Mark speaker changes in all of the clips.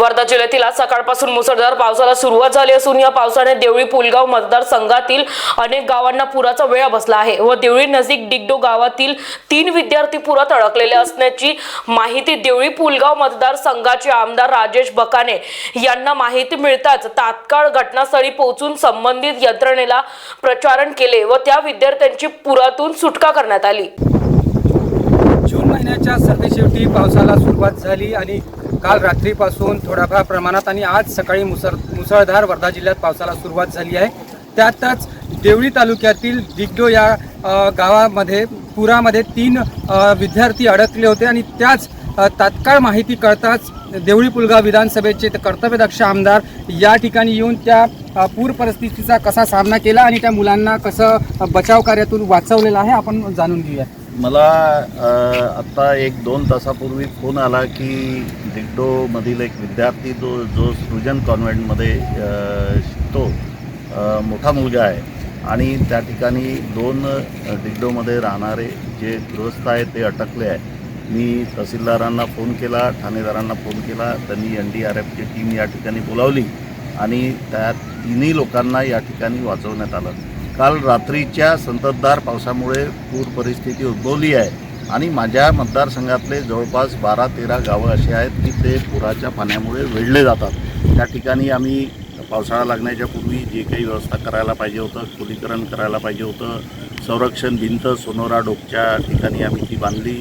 Speaker 1: वर्धा जिल्ह्यातील आज सकाळपासून मुसळधार पावसाला सुरुवात झाली असून या पावसाने देवळी पुलगाव मतदारसंघातील अनेक गावांना पुराचा वेळा बसला आहे व देवळी नजीक डिगडो गावातील तीन विद्यार्थी पुरात अडकलेले असण्याची माहिती देवळी पुलगाव मतदारसंघाचे आमदार राजेश बकाने यांना माहिती मिळताच तात्काळ घटनास्थळी पोहोचून संबंधित यंत्रणेला प्रचारण केले व त्या विद्यार्थ्यांची पुरातून सुटका करण्यात आली.
Speaker 2: जून महिन्याच्या सरदेशेवटी पावसाला सुरुवात झाली आणि काल रात्रीपासून थोड्याफार प्रमाणात आणि आज सकाळी मुसळ मुसळधार वर्धा जिल्ह्यात पावसाला सुरुवात झाली आहे. त्यातच देवळी तालुक्यातील दिग्डो या गावामध्ये पुरामध्ये तीन विद्यार्थी अडकले होते आणि त्याच तात्काळ माहिती कळताच देवळी पुलगाव विधानसभेचे कर्तव्यदक्ष आमदार या ठिकाणी येऊन त्या पूर परिस्थितीचा कसा सामना केला आणि त्या मुलांना कसं बचाव कार्यातून वाचवलेलं आहे आपण जाणून घेऊया
Speaker 3: मला आत्ता एक दोन तासापूर्वी फोन आला की डिग्डोमधील एक विद्यार्थी तो जो सृजन कॉन्व्हेंटमध्ये शिकतो मोठा मुलगा आहे. आणि त्या ठिकाणी दोन डिग्डोमध्ये राहणारे जे गृहस्थ आहेत ते अटकले आहे मी तहसीलदारांना फोन केला ठाणेदारांना फोन केला त्यांनी एन डी आर एफची टीम या ठिकाणी बोलावली आणि त्या तिन्ही लोकांना या ठिकाणी वाचवण्यात आलं. काल रात्रीच्या संततधार पावसामुळे पूर परिस्थिती उद्भवली आहे. आणि माझ्या मतदारसंघातले जवळपास बारा तेरा गावं अशी आहेत की ते पुराच्या पाण्यामुळे वेढले जातात. त्या ठिकाणी आम्ही पावसाळा लागण्याच्या पूर्वी जे काही व्यवस्था करायला पाहिजे होतं खोलीकरण करायला पाहिजे होतं संरक्षण भिंत सोनोरा डोकच्या ठिकाणी आम्ही ती बांधली.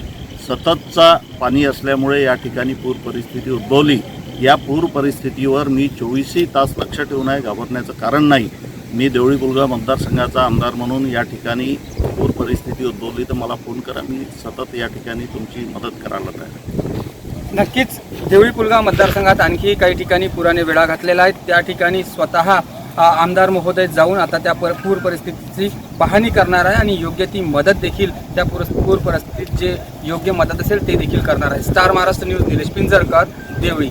Speaker 3: सततचा पाणी असल्यामुळे या ठिकाणी पूर परिस्थिती उद्भवली. या पूर परिस्थितीवर मी चोवीसही तास लक्ष ठेवून आहे घाबरण्याचं कारण नाही. मी देवळी पुलगाव मतदारसंघाचा आमदार म्हणून या ठिकाणी पूर परिस्थिती उद्भवली तर मला फोन करा मी सतत या ठिकाणी तुमची मदत करायला तयार
Speaker 2: नक्कीच देवळी पुलगाव मतदारसंघात आणखी काही ठिकाणी पुराने वेळा घातलेला आहे त्या ठिकाणी स्वतः आमदार महोदय जाऊन आता त्या पर पूर परिस्थितीची पाहणी करणार आहे आणि योग्य ती मदत देखील त्या पूर पूर परिस्थितीत जे योग्य मदत असेल ते देखील करणार आहे. Star Maharashtra news Nilesh Pinjarkar Deoli.